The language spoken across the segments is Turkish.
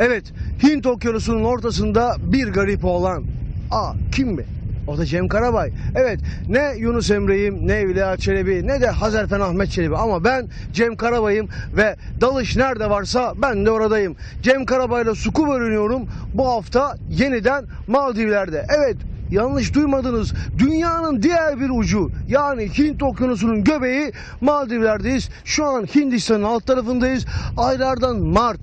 Evet, Hint okyanusunun ortasında bir garip oğlan. Aa, kim mi? O da Cem Karabay. Evet, ne Yunus Emre'yim, ne Evliya Çelebi, ne de Hazarfen Ahmet Çelebi. Ama ben Cem Karabay'ım ve dalış nerede varsa ben de oradayım. Cem Karabay'la suku bölünüyorum. Bu hafta yeniden Maldivler'de. Evet, Yanlış duymadınız. Dünyanın diğer bir ucu yani Hint okyanusunun göbeği Maldivler'deyiz. Şu an Hindistan'ın alt tarafındayız. Aylardan Mart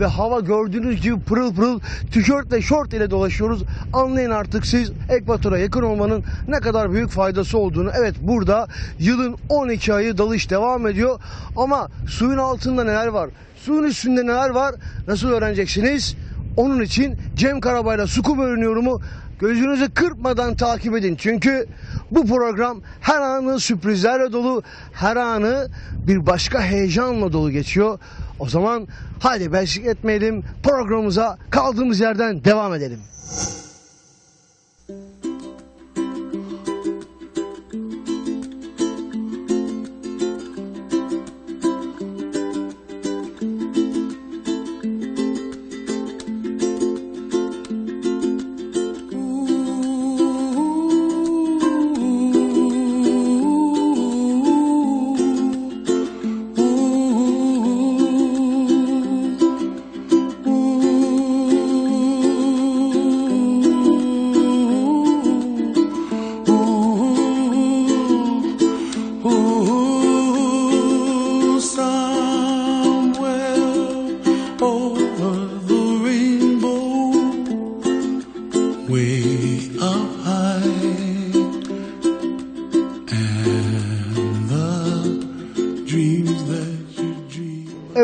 ve hava gördüğünüz gibi pırıl pırıl tişört ve şort ile dolaşıyoruz. Anlayın artık siz ekvatora yakın olmanın ne kadar büyük faydası olduğunu. Evet burada yılın 12 ayı dalış devam ediyor ama suyun altında neler var? Suyun üstünde neler var? Nasıl öğreneceksiniz? Onun için Cem Karabay'la Suku Bölünüyorum'u gözünüzü kırpmadan takip edin. Çünkü bu program her anı sürprizlerle dolu, her anı bir başka heyecanla dolu geçiyor. O zaman hadi beşlik etmeyelim, programımıza kaldığımız yerden devam edelim.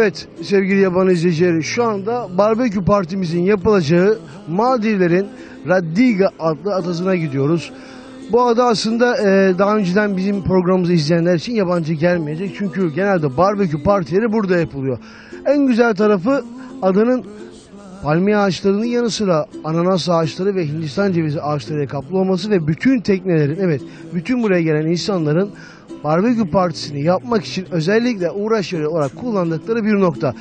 Evet sevgili yaban izleyicileri şu anda barbekü partimizin yapılacağı Maldivlerin Raddiga adlı adasına gidiyoruz. Bu ada aslında e, daha önceden bizim programımızı izleyenler için yabancı gelmeyecek. Çünkü genelde barbekü partileri burada yapılıyor. En güzel tarafı adanın palmiye ağaçlarının yanı sıra ananas ağaçları ve Hindistan cevizi ağaçlarıyla kaplı olması ve bütün teknelerin evet bütün buraya gelen insanların barbekü partisini yapmak için özellikle uğraş yeri olarak kullandıkları bir nokta.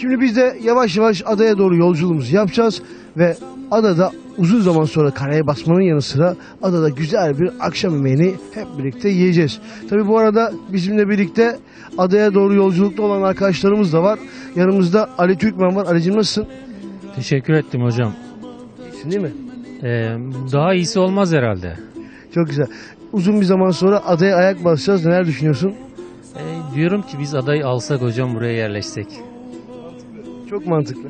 Şimdi biz de yavaş yavaş adaya doğru yolculuğumuzu yapacağız ve adada uzun zaman sonra karaya basmanın yanı sıra adada güzel bir akşam yemeğini hep birlikte yiyeceğiz. Tabi bu arada bizimle birlikte adaya doğru yolculukta olan arkadaşlarımız da var. Yanımızda Ali Türkmen var. Ali'cim nasılsın? Teşekkür ettim hocam. İyisin değil mi? Ee, daha iyisi olmaz herhalde. Çok güzel. Uzun bir zaman sonra adaya ayak basacağız. Neler düşünüyorsun? Ee, diyorum ki biz adayı alsak hocam buraya yerleşsek. Çok mantıklı.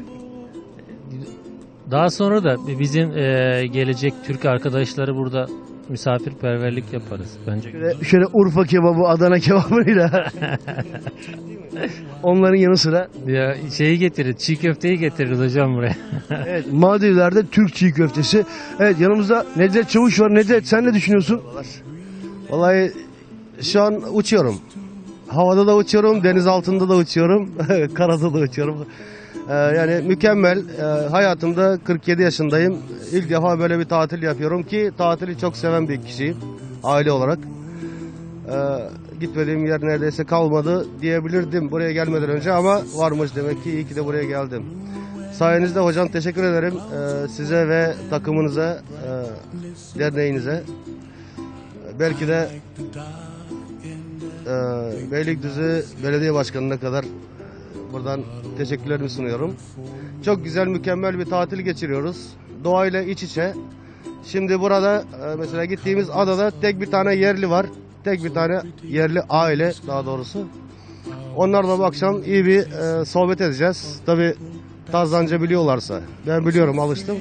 Daha sonra da bizim e, gelecek Türk arkadaşları burada misafirperverlik yaparız bence. Şöyle, şöyle Urfa kebabı, Adana kebabıyla. Onların yanı sıra Ya şeyi getirir, çiğ köfteyi getiririz hocam buraya. evet, Maldivler'de Türk çiğ köftesi. Evet yanımızda Nedret Çavuş var. Nedret sen ne düşünüyorsun? Vallahi şu an uçuyorum. Havada da uçuyorum, deniz altında da uçuyorum, karada da uçuyorum. Ee, yani mükemmel. Ee, hayatımda 47 yaşındayım. İlk defa böyle bir tatil yapıyorum ki tatili çok seven bir kişiyim aile olarak. Ee, gitmediğim yer neredeyse kalmadı diyebilirdim buraya gelmeden önce ama varmış demek ki iyi ki de buraya geldim. Sayenizde hocam teşekkür ederim size ve takımınıza, derneğinize. Belki de Beylikdüzü Belediye Başkanı'na kadar buradan teşekkürlerimi sunuyorum. Çok güzel, mükemmel bir tatil geçiriyoruz. Doğayla iç içe. Şimdi burada e, mesela gittiğimiz adada tek bir tane yerli var. Tek bir tane yerli aile daha doğrusu. Onlarla bu akşam iyi bir e, sohbet edeceğiz. Tabi Tazlanca biliyorlarsa. Ben biliyorum, alıştım.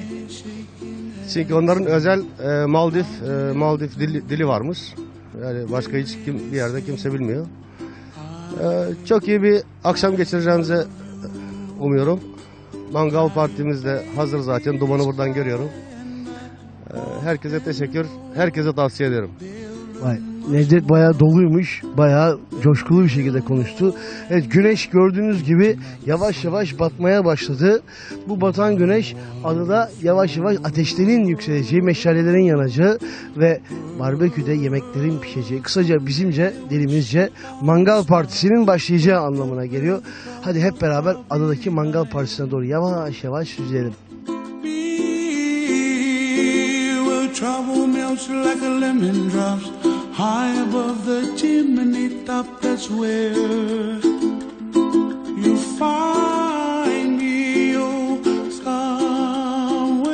Çünkü onların özel e, Maldiv e, Maldiv dili, dili varmış. Yani başka hiç kim, bir yerde kimse bilmiyor. E, çok iyi bir akşam geçireceğimizi umuyorum. Mangal partimiz de hazır zaten. Dumanı buradan görüyorum. E, herkese teşekkür. Herkese tavsiye ederim. Vay. Nedret bayağı doluymuş. Bayağı coşkulu bir şekilde konuştu. Evet güneş gördüğünüz gibi yavaş yavaş batmaya başladı. Bu batan güneş adada yavaş yavaş ateşlerin yükseleceği, meşalelerin yanacağı ve barbeküde yemeklerin pişeceği. Kısaca bizimce, dilimizce mangal partisinin başlayacağı anlamına geliyor. Hadi hep beraber adadaki mangal partisine doğru yavaş yavaş yüzelim. Trouble melts like a lemon drops high above the chimney top. That's where you find me, oh, somewhere.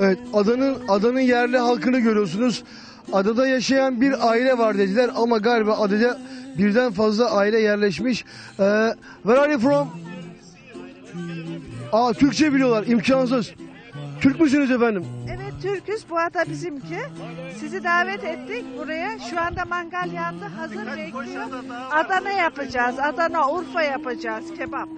Evet adanın adanın yerli halkını görüyorsunuz. Adada yaşayan bir aile var dediler ama galiba adada birden fazla aile yerleşmiş. Ee, where are you from? Aa Türkçe biliyorlar imkansız. Türk müsünüz efendim? Evet Türküz bu ada bizimki. Sizi davet ettik buraya. Şu anda mangal yandı hazır bekliyor. Adana yapacağız. Adana Urfa yapacağız kebap.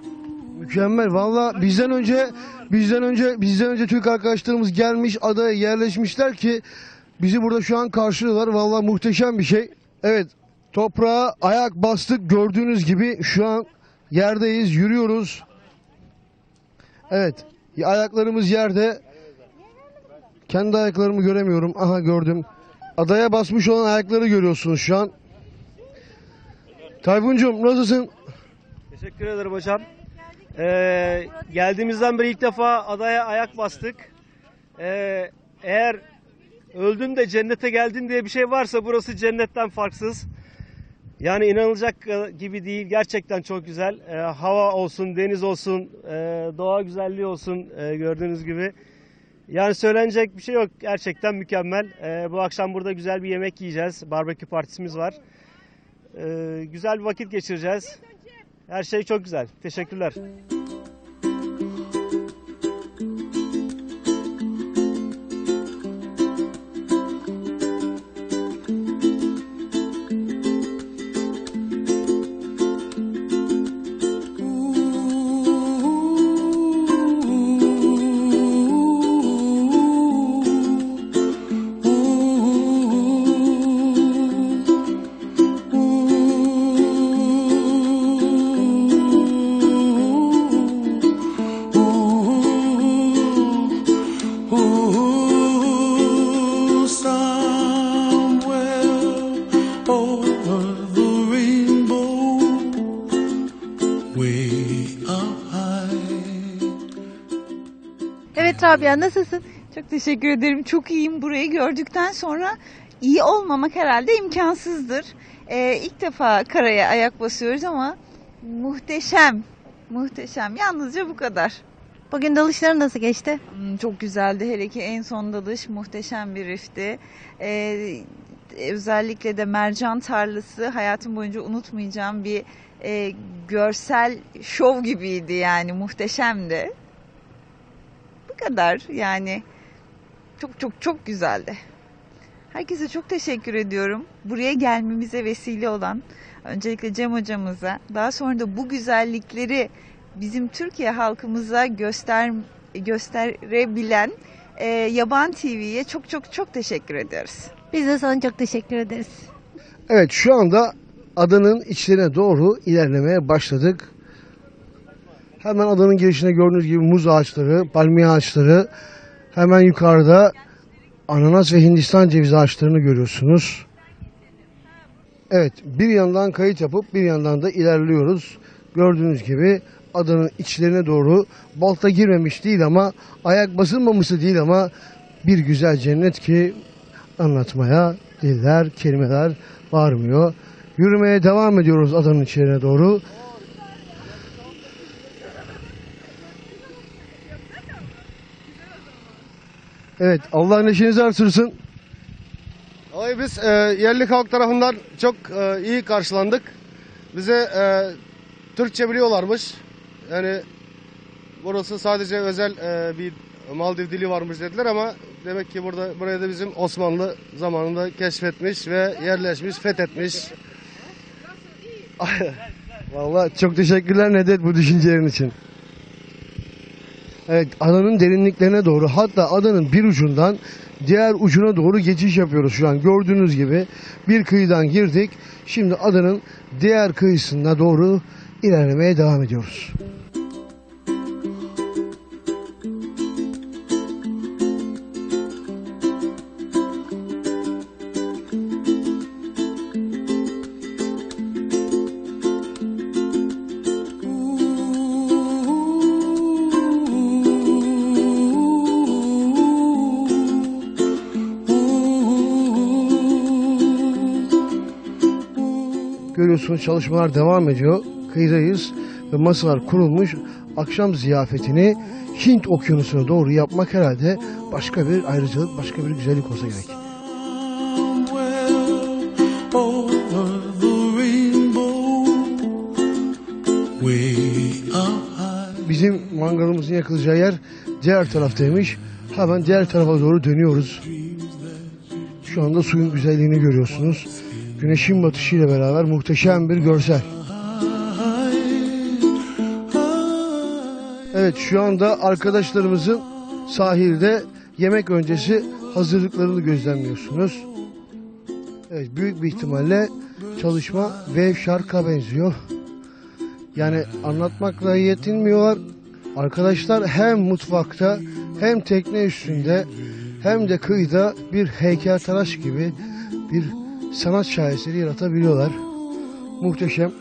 Mükemmel. Valla bizden önce bizden önce bizden önce Türk arkadaşlarımız gelmiş adaya yerleşmişler ki bizi burada şu an karşılıyorlar. Valla muhteşem bir şey. Evet toprağa ayak bastık gördüğünüz gibi şu an yerdeyiz yürüyoruz. Evet ayaklarımız yerde. Kendi ayaklarımı göremiyorum. Aha gördüm. Adaya basmış olan ayakları görüyorsunuz şu an. Tayfuncuğum nasılsın? Teşekkür ederim hocam. Ee, geldiğimizden beri ilk defa adaya ayak bastık. Ee, eğer öldün de cennete geldin diye bir şey varsa burası cennetten farksız. Yani inanılacak e, gibi değil. Gerçekten çok güzel. Ee, hava olsun, deniz olsun, e, doğa güzelliği olsun e, gördüğünüz gibi. Yani söylenecek bir şey yok. Gerçekten mükemmel. Ee, bu akşam burada güzel bir yemek yiyeceğiz. Barbekü partisimiz var. Ee, güzel bir vakit geçireceğiz. Her şey çok güzel. Teşekkürler. Evet Rabia nasılsın? Çok teşekkür ederim. Çok iyiyim. Burayı gördükten sonra iyi olmamak herhalde imkansızdır. Ee, ilk defa karaya ayak basıyoruz ama muhteşem. Muhteşem. Yalnızca bu kadar. Bugün dalışları nasıl geçti? Hmm, Çok güzeldi. Hele ki en son dalış muhteşem bir rifti. Ee, özellikle de mercan tarlası hayatım boyunca unutmayacağım bir e, görsel şov gibiydi yani muhteşemdi. Bu kadar yani çok çok çok güzeldi. Herkese çok teşekkür ediyorum. Buraya gelmemize vesile olan öncelikle Cem hocamıza, daha sonra da bu güzellikleri bizim Türkiye halkımıza göster gösterebilen e, Yaban TV'ye çok çok çok teşekkür ediyoruz. Biz de sana çok teşekkür ederiz. Evet şu anda adanın içlerine doğru ilerlemeye başladık. Hemen adanın girişine gördüğünüz gibi muz ağaçları, palmiye ağaçları. Hemen yukarıda ananas ve Hindistan cevizi ağaçlarını görüyorsunuz. Evet bir yandan kayıt yapıp bir yandan da ilerliyoruz. Gördüğünüz gibi adanın içlerine doğru balta girmemiş değil ama ayak basılmamışı değil ama bir güzel cennet ki anlatmaya diller, kelimeler varmıyor. Yürümeye devam ediyoruz adanın içine doğru. Evet, Allah neşenizi artırsın. Vallahi biz e, yerli halk tarafından çok e, iyi karşılandık. Bize e, Türkçe biliyorlarmış. Yani burası sadece özel e, bir Maldiv dili varmış dediler ama demek ki burada buraya da bizim Osmanlı zamanında keşfetmiş ve yerleşmiş, fethetmiş. Vallahi çok teşekkürler Nedet bu düşüncelerin için. Evet adanın derinliklerine doğru hatta adanın bir ucundan diğer ucuna doğru geçiş yapıyoruz şu an. Gördüğünüz gibi bir kıyıdan girdik. Şimdi adanın diğer kıyısına doğru ilerlemeye devam ediyoruz. Görüyorsunuz çalışmalar devam ediyor. Kıyıdayız ve masalar kurulmuş. Akşam ziyafetini Hint okyanusuna doğru yapmak herhalde başka bir ayrıcalık, başka bir güzellik olsa gerek. Bizim mangalımızın yakılacağı yer diğer taraftaymış. Hemen diğer tarafa doğru dönüyoruz. Şu anda suyun güzelliğini görüyorsunuz. Güneşin batışıyla beraber muhteşem bir görsel. Evet şu anda arkadaşlarımızın sahilde yemek öncesi hazırlıklarını gözlemliyorsunuz. Evet büyük bir ihtimalle çalışma Wave Shark'a benziyor. Yani anlatmakla yetinmiyorlar. Arkadaşlar hem mutfakta hem tekne üstünde hem de kıyıda bir heykeltıraş gibi bir sanat şaheseri yaratabiliyorlar. Muhteşem.